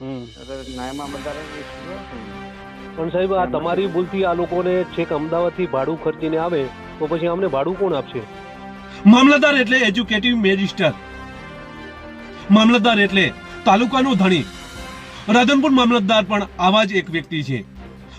હમ. એટલે પણ સાહેબ આ તમારી ભૂલથી આ લોકોને છેક અમદાવાદથી ભાડું ખર્ચીને આવે તો પછી અમને ભાડું કોણ આપશે? મામલતદાર એટલે એજ્યુકેટિવ મેજિસ્ટર મામલતદાર એટલે તાલુકાનો ધણી. રાધનપુર મામલતદાર પણ આવા જ એક વ્યક્તિ છે.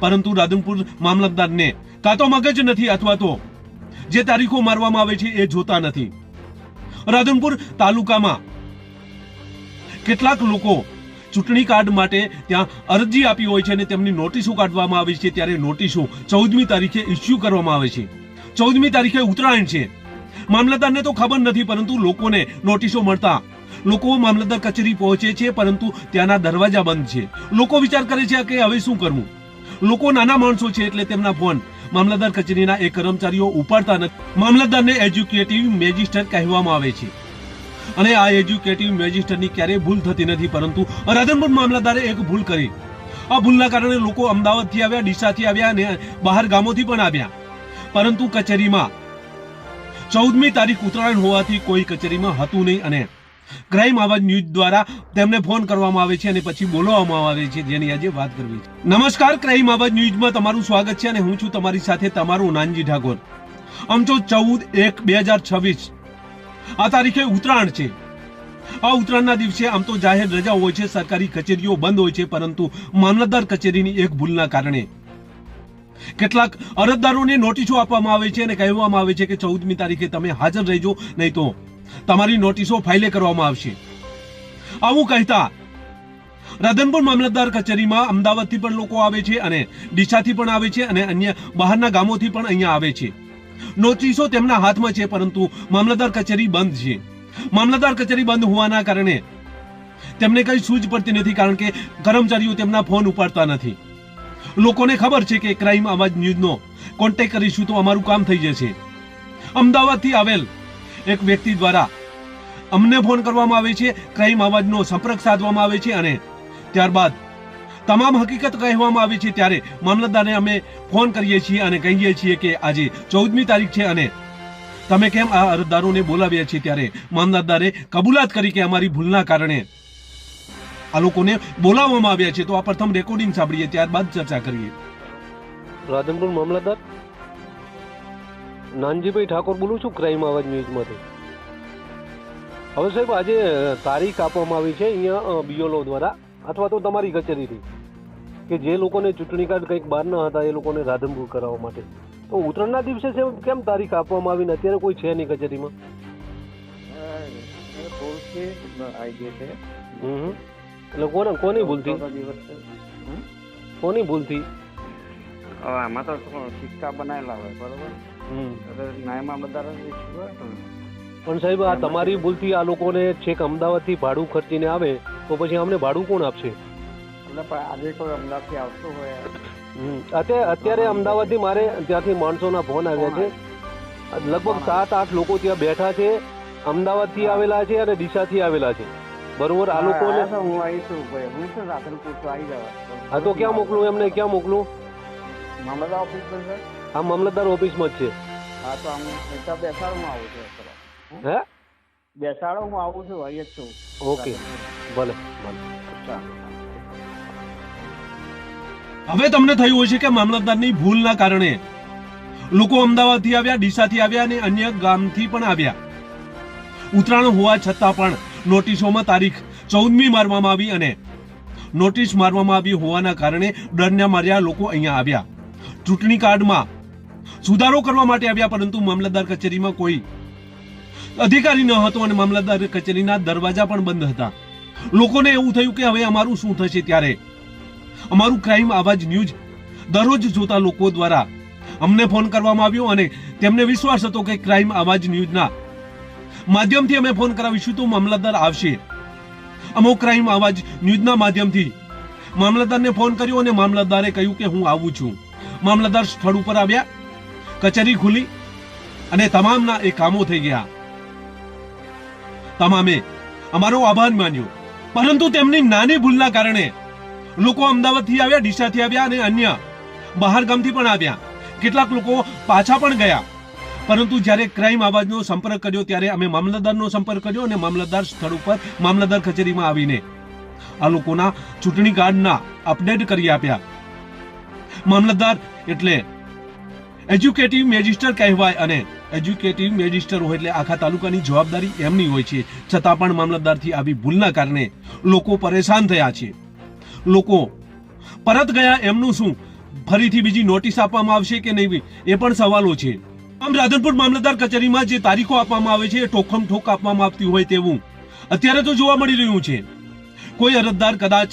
પરંતુ રાધનપુર મામલતદારને કાં તો મગજ નથી અથવા તો જે તારીખો મારવામાં આવે છે એ જોતા નથી. રાધનપુર તાલુકામાં કેટલાક લોકો ચૂંટણી કાર્ડ માટે ત્યાં અરજી આપી હોય છે અને તેમની નોટિસો કાઢવામાં આવી છે ત્યારે નોટિસો ચૌદમી તારીખે ઇસ્યુ કરવામાં આવે છે. ચૌદમી તારીખે ઉત્તરાયણ છે. મામલતદારને તો ખબર નથી, પરંતુ લોકોને નોટિસો મળતા. લોકો મામલતદાર કચેરી પહોંચે છે, પરંતુ ત્યાંના દરવાજા બંધ છે. લોકો વિચાર કરે છે કે હવે શું કરવું? લોકો નાના માણસો છે એટલે તેમના ફોન મામલતદાર કચેરીના એ કર્મચારીઓ ઉપાડતા નથી. મામલતદારને એજ્યુકેટિવ મેજિસ્ટર કહેવામાં આવે છે. અને આ એજ્યુકેટિવ મેજિસ્ટરની ક્યારેય ભૂલ થતી નથી, પરંતુ રાધનપુર મામલતદારે એક ભૂલ કરી. આ ભૂલના કારણે લોકો અમદાવાદથી આવ્યા, ડીસાથી આવ્યા અને બહાર ગામોથી પણ આવ્યા. પરંતુ કચેરીમાં ચૌદમી તારીખ ઉત્તરાયણ હોવાથી કોઈ કચેરીમાં હતું નહીં અને ક્રાઇમ આવાજ ન્યૂઝ દ્વારા તેમને ફોન કરવામાં આવે છે અને પછી બોલાવવામાં આવે છે, જેની આજે વાત કરવી છે. નમસ્કાર, ક્રાઇમ આવાજ ન્યૂઝમાં તમારું સ્વાગત છે અને હું છું તમારી સાથે તમારું નાનજી ઠાકોર. આમ તો ચૌદ એક બે હજાર છવ્વીસ આ તારીખે ઉત્તરાયણ છે. આ ઉત્તરાયણના દિવસે આમ તો જાહેર રજા હોય છે, સરકારી કચેરીઓ બંધ હોય છે, પરંતુ મામલતદાર કચેરીની એક ભૂલના કારણે. કેટલાક અરજદારોને નોટિસો આપવામાં આવે છે અને કહેવામાં આવે છે કે ચૌદમી તારીખે તમે હાજર રહેજો, નહીં તો તમારી નોટિસો ફાઇલે કરવામાં આવશે. આવું કહેતા રાધનપુર મામલતદાર કચેરીમાં અમદાવાદથી પણ લોકો આવે છે અને ડીસાથી પણ આવે છે અને અન્ય બહારના ગામોથી પણ અહીંયા આવે છે. નોટિસો તેમના હાથમાં છે, પરંતુ મામલતદાર કચેરી બંધ છે. મામલતદાર કચેરી બંધ હોવાના કારણે તેમને કઈ સૂઝ પડતી નથી, કારણ કે કર્મચારીઓ તેમના ફોન ઉપાડતા નથી. લોકોને ખબર છે કે ક્રાઇમ અવાજ ન્યૂઝનો કોન્ટેક્ટ કરીશું તો અમારું કામ થઈ જશે. અમદાવાદથી આવેલ એક વ્યક્તિ દ્વારા અમને ફોન કરવામાં આવે છે, ક્રાઇમ અવાજનો સંપર્ક સાધવામાં આવે છે અને ત્યારબાદ તમામ હકીકત કહેવામાં આવી છે ત્યારે મામલતદારને અમે ફોન કરીએ છીએ અને કહીએ છીએ કે આજે ચૌદમી તારીખ છે અને તમે કેમ આ અરજદારોને બોલાવ્યા છે ત્યારે મામલતદારે કબૂલાત કરી કે અમારી ભૂલના કારણે આ લોકોને બોલાવવામાં આવ્યા છે. તો આ પ્રથમ રેકોર્ડિંગ સાંભળીએ, ત્યારબાદ ચર્ચા કરીએ. રાધનપુર મામલતદાર, નાનજીભાઈ ઠાકોર બોલું છું ક્રાઇમ આવાજ ન્યૂઝમાંથી. હવે સાહેબ, આજે તારીખ આપવામાં આવી છે અહીંયા બીઓલો દ્વારા, અથવા તો તમારી કચેરીથી. કે જે લોકોને ચૂંટણી કાર્ડ કંઈક બહાર ન હતા એ લોકોને રાધનપુર કરાવવા માટે. તો ઉત્તરાયણના દિવસે કેમ તારીખ આપવામાં આવીને અત્યારે કોઈ છે નહીં કચેરીમાં. એટલે કોને કોની ભૂલથી? કોની ભૂલથી? હવે આમાં તો સિક્કા બનાવેલા હોય બરોબર? નાયમાં બધા. પણ સાહેબ આ તમારી ભૂલથી આ લોકોને છેક અમદાવાદથી ભાડું ખર્ચીને આવે તો પછી અમને ભાડું કોણ આપશે? એટલે પણ આજે કોઈ અમદાવાદથી આવતું હોય. અત્યારે અત્યારે અમદાવાદથી મારે ત્યાંથી માણસોના ફોન આવ્યા છે. લગભગ સાત આઠ લોકો ત્યાં બેઠા છે અમદાવાદથી આવેલા છે અને દિશાથી આવેલા છે. બરોબર આ લોકો હા, તો હું આવી છું ભાઈ. હું છું રાધનપુર તો આવી જવા હા તો ક્યાં મોકલું એમને? ક્યાં મોકલું? મામલતદાર ઓફિસ પર છે? મામલતદાર ઓફિસમાં જ છે. હા તો આમ આવું છું હે? બેસાડો હું આવું છું અહીં જ છું. ઓકે. ભલે ભલે. ચાલો. હવે તમને થયું હશે કે મામલતદારની ભૂલના કારણે લોકો અમદાવાદથી આવ્યા, ડીસાથી આવ્યા અને અન્ય ગામથી પણ આવ્યા. ઉત્તરાયણ હોવા છતાં પણ નોટિસોમાં તારીખ ચૌદમી મારવામાં આવી અને નોટિસ મારવામાં આવી હોવાના કારણે ડરના માર્યા લોકો અહીંયા આવ્યા. ચૂંટણી કાર્ડમાં સુધારો કરવા માટે આવ્યા, પરંતુ મામલતદાર કચેરીમાં કોઈ અધિકારી ન હતો અને મામલતદાર કચેરીના દરવાજા પણ બંધ હતા. લોકોને એવું થયું કે હવે અમારું શું થશે ત્યારે? અમારું ક્રાઇમ આવાજ ન્યૂઝ દરરોજ જોતા લોકો દ્વારા અમને ફોન કરવામાં આવ્યો અને તેમને વિશ્વાસ હતો કે ક્રાઇમ આવાજ ન્યૂઝના માધ્યમથી અમે ફોન કરાવીશું તો મામલતદાર આવશે. અમો ક્રાઇમ આવાજ ન્યૂઝના માધ્યમથી મામલતદારને ફોન કર્યો અને મામલતદારે કહ્યું કે હું આવું છું. મામલતદાર સ્થળ ઉપર આવ્યા, કચેરી ખુલી અને તમામના એ કામો થઈ ગયા. તમામે અમારો આભાર માન્યો. પરંતુ તેમની નાની ભૂલના કારણે લોકો અમદાવાદથી આવ્યા, ડીસાથી આવ્યા અને અન્ય બહાર ગામથી પણ આવ્યા. કેટલાક લોકો પાછા પણ ગયા. પરંતુ જ્યારે ક્રાઇમ આવાજનો સંપર્ક કર્યો, ત્યારે અમે મામલતદારનો સંપર્ક કર્યો અને મામલતદાર સ્થળ ઉપર મામલતદાર કચેરીમાં આવીને આ લોકોના ચૂંટણી કાર્ડના અપડેટ કરી આપ્યા. મામલતદાર એટલે એજ્યુકેટિવ મેજિસ્ટર કહેવાય અને એજ્યુકેટિવ મેજિસ્ટર હોય એટલે આખા તાલુકાની જવાબદારી એમની હોય છે. છતાં પણ મામલતદારથી આવી ભૂલના કારણે લોકો પરેશાન થયા છે. લોકો. પરત ગયા એમનું શું? ફરીથી બીજી નોટિસ આપવામાં આવશે કે નહીં? એ પણ સવાલો છે. આમ રાધનપુર મામલતદાર કચેરીમાં જે તારીખો આપવામાં આવે છે એ ઠોકમ ઠોક આપવામાં આવતી હોય તેવું. અત્યારે તો જોવા મળી રહ્યું છે. કોઈ અરજદાર કદાચ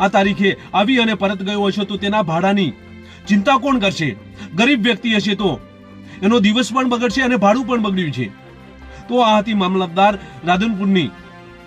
આ તારીખે આવી અને પરત ગયો હશે તો તેના ભાડાની ચિંતા કોણ કરશે? ગરીબ વ્યક્તિ હશે તો. એનો દિવસ પણ બગડશે અને ભાડું પણ બગડ્યું છે. તો આ હતી મામલતદાર રાધનપુરની